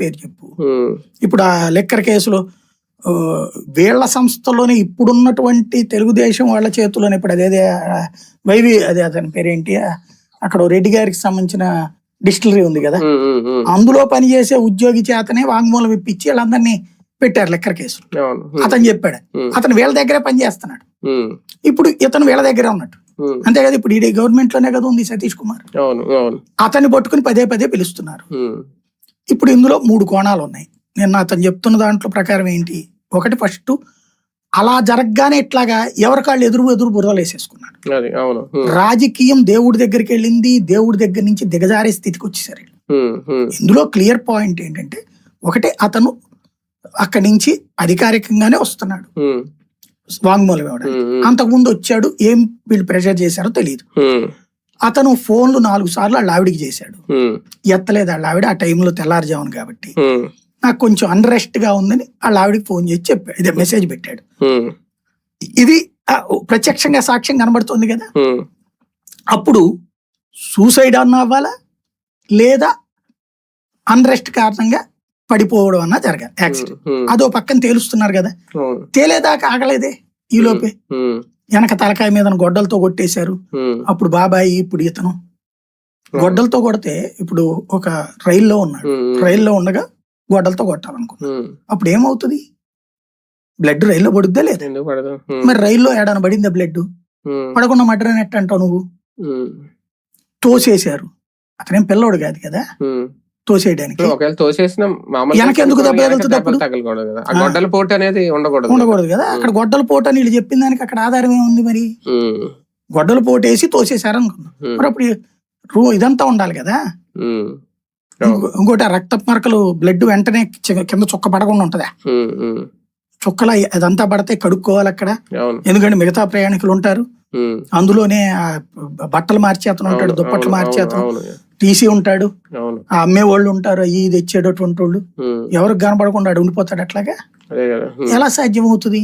పేరు చెప్పు. ఇప్పుడు ఆ లెక్కర్ కేసులో వీళ్ళ సంస్థలోనే ఇప్పుడున్నటువంటి తెలుగుదేశం వాళ్ళ చేతుల్లోనే ఇప్పుడు అదేదే వైవి అదే అతని పేరేంటి అక్కడ రెడ్డి గారికి సంబంధించిన డిస్టిలరీ ఉంది కదా. అందులో పనిచేసే ఉద్యోగి చేతనే వాంగ్మూలం ఇప్పించి వాళ్ళందరినీ పెట్టారు లెక్కర్ కేసులు. అతను చెప్పాడు అతను వీళ్ళ దగ్గరే పనిచేస్తున్నాడు. ఇప్పుడు ఇతను వీళ్ళ దగ్గరే ఉన్నట్టు. అంతే కదా ఇప్పుడు ఈ గవర్నమెంట్లోనే కదా ఉంది సతీష్ కుమార్. అతన్ని పట్టుకుని పదే పదే పిలుస్తున్నారు. ఇప్పుడు ఇందులో మూడు కోణాలు ఉన్నాయి. నేను అతను చెప్తున్న దాంట్లో ప్రకారం ఏంటి? ఒకటి ఫస్ట్ అలా జరగగానే ఇట్లాగా ఎవరికాళ్ళు ఎదురు ఎదురు బుర్రలు వేసేసుకున్నాడు. రాజకీయం దేవుడి దగ్గరికి వెళ్ళింది దేవుడి దగ్గర నుంచి దిగజారే స్థితికి వచ్చేసారు ఇందులో క్లియర్ పాయింట్ ఏంటంటే ఒకటి అతను అక్కడి నుంచి అధికారికంగానే వస్తున్నాడు. వాంగ్మూలం ఇవ్వడం అంతకుముందు వచ్చాడు ఏం వీళ్ళు ప్రెషర్ చేశారో తెలియదు అతను ఫోన్లు నాలుగు సార్లు వాళ్ళ ఆవిడికి చేశాడు. ఎత్తలేదు వాళ్ళ ఆవిడ ఆ టైంలో తెల్లారుజామున కాబట్టి. నాకు కొంచెం అన్రెస్ట్గా ఉందని వాళ్ళ ఆవిడకి ఫోన్ చేసి చెప్పాడు. ఇదే మెసేజ్ పెట్టాడు. ఇది ప్రత్యక్షంగా సాక్ష్యం కనబడుతుంది కదా? అప్పుడు సూసైడ్ అన్న అవ్వాలా? లేదా అన్రెస్ట్ కారణంగా పడిపోవడం అన్నా జరగాలి. యాక్సిడెంట్. అదో పక్కన తేలుస్తున్నారు కదా? తేలేదాకా ఆగలేదే ఈ లోపే? ఉమ్, వెనక తలకాయ మీద గొడ్డలతో కొట్టేశారు. అప్పుడు బాబాయి ఇప్పుడు ఇతను. గొడ్డలతో కొడితే ఇప్పుడు ఒక రైల్లో ఉన్నాడు. రైల్లో ఉండగా గొడ్డలతో కొట్టాలనుకో అప్పుడు ఏమవుతుంది? బ్లడ్ రైల్లో పడుద్దా లేదా? మరి రైల్లో ఏడాన పడిందా బ్లడ్ పడకుండా మటర్ అని ఎట్ట అంటావు నువ్వు? తోసేశారు. అతనేం పిల్లోడు కాదు కదా. తోసేయడానికి. ఒకవేళ తోసేసిన మామూలు వెనకెందుకు దెబ్బ వెనక తగులుతుంది దెబ్బలు అప్పుడు? తగలకూడదు కదా. ఆ ఆ. గొడ్డల పోటు అనేది ఉండకూడదు. ఉండకూడదు కదా? అక్కడ గొడ్డల పోటు అని వీళ్ళు చెప్పిన దానికి అక్కడ ఆధారం ఏముంది మరి. గొడ్డల పోటు వేసి తోసేశారు అనుకున్నాం మరి అప్పుడు రూ ఇదంతా ఉండాలి కదా? ఇంకోటి ఆ రక్త మరకలు బ్లడ్ వెంటనే కింద చుక్క పడకుండా ఉంటదా? చుక్కల అదంతా పడితే కడుక్కోవాలి అక్కడ. ఎందుకంటే మిగతా ప్రయాణికులు ఉంటారు. అందులోనే బట్టలు మార్చే అతను ఉంటాడు దుప్పట్లు అవును, టీసీ ఉంటాడు. ఆ అమ్మే వాళ్ళు ఉంటారు అయ్యి తెచ్చేటటువంటి వాళ్ళు. ఎవరికి కనపడకుండా ఆడు ఉండిపోతాడు అట్లాగా? ఎలా సాధ్యం అవుతుంది